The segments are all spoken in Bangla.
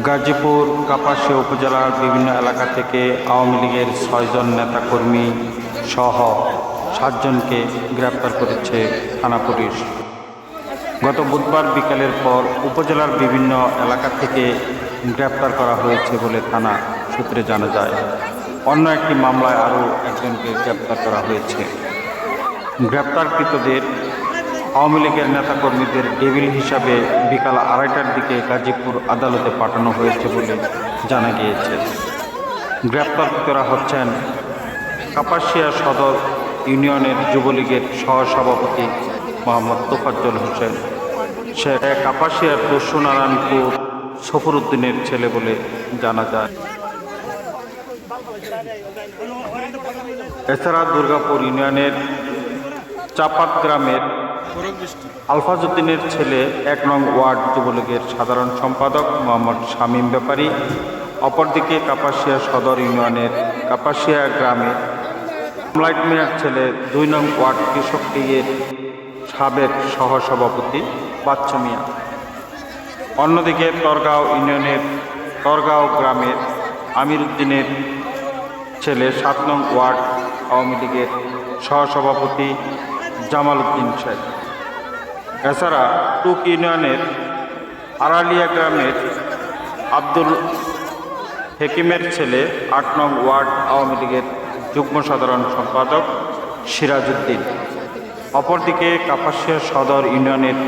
গাজীপুর, কাপাসিয়া উপজেলার বিভিন্ন এলাকা থেকে আওয়ামী লীগের ছয়জন নেতাকর্মী সহ সাতজনকে গ্রেপ্তার করেছে থানা পুলিশ। গত বুধবার বিকালের পর উপজেলার বিভিন্ন এলাকা থেকে গ্রেপ্তার করা হয়েছে বলে থানা সূত্রে জানা যায়। অন্য একটি মামলায় আরও একজনকে গ্রেপ্তার করা হয়েছে। গ্রেপ্তারকৃতদের আওয়ামী লীগের নেতাকর্মীদের ডেভিল হিসাবে বিকাল আড়াইটার দিকে গাজীপুর আদালতে পাঠানো হয়েছে বলে জানা গিয়েছে। গ্রেপ্তারকৃতরা হচ্ছেন কাপাসিয়া সদর ইউনিয়নের যুবলীগের সহসভাপতি মোহাম্মদ তোফাজ্জল হোসেন। সে কাপাসিয়ার দস্যুনারায়ণপুর সফরুদ্দিনের ছেলে বলে জানা যায়। এছাড়া দুর্গাপুর ইউনিয়নের চাপাত গ্রামের আলফাজউদ্দিনের ছেলে এক নং ওয়ার্ড যুবলীগের সাধারণ সম্পাদক মোহাম্মদ শামীম ব্যাপারী, অপরদিকে কাপাসিয়া সদর ইউনিয়নের কাপাসিয়া গ্রামে কমলাইট মিয়ার ছেলে দুই নং ওয়ার্ড কৃষক লীগের সাবেক সহসভাপতি বাচ্চু মিয়া। অন্যদিকে তরগাঁও ইউনিয়নের তরগাঁও গ্রামের আমির উদ্দিনের ছেলে সাত নং ওয়ার্ড আওয়ামী লীগের সহসভাপতি জামাল উদ্দিন শেখ। এছাড়া টুক ইউনিয়নের আড়ালিয়া গ্রামের আব্দুল হেকিমের ছেলে, আট নং ওয়ার্ড আওয়ামী লীগের যুগ্ম সাধারণ সম্পাদক সিরাজউদ্দিন। অপরদিকে কাপাসিয়া সদর ইউনিয়নের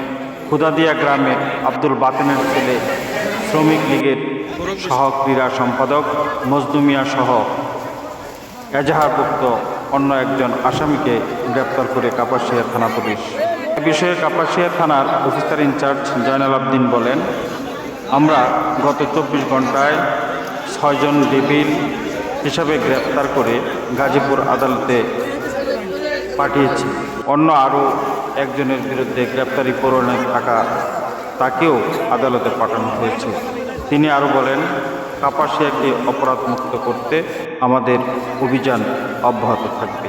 খুদাদিয়া গ্রামের আব্দুল বাতেনের ছেলে, শ্রমিক লীগের সহ ক্রীড়া সম্পাদক মজদুমিয়া সহ এজাহারভুক্ত অন্য একজন আসামিকে গ্রেপ্তার করে কাপাসিয়া থানা পুলিশ। বিষয়ে কাপাসিয়া থানার অফিসার ইনচার্জ জয়নাল আবদিন বলেন, আমরা গত চব্বিশ ঘন্টায় ছয়জন ডেবিল হিসাবে গ্রেপ্তার করে গাজীপুর আদালতে পাঠিয়েছি। অন্য আরও একজনের বিরুদ্ধে গ্রেপ্তারি পরোয়ানা থাকা তাকেও আদালতে পাঠানো হয়েছে। তিনি আরও বলেন, কাপাসিয়াকে অপরাধমুক্ত করতে আমাদের অভিযান অব্যাহত থাকবে।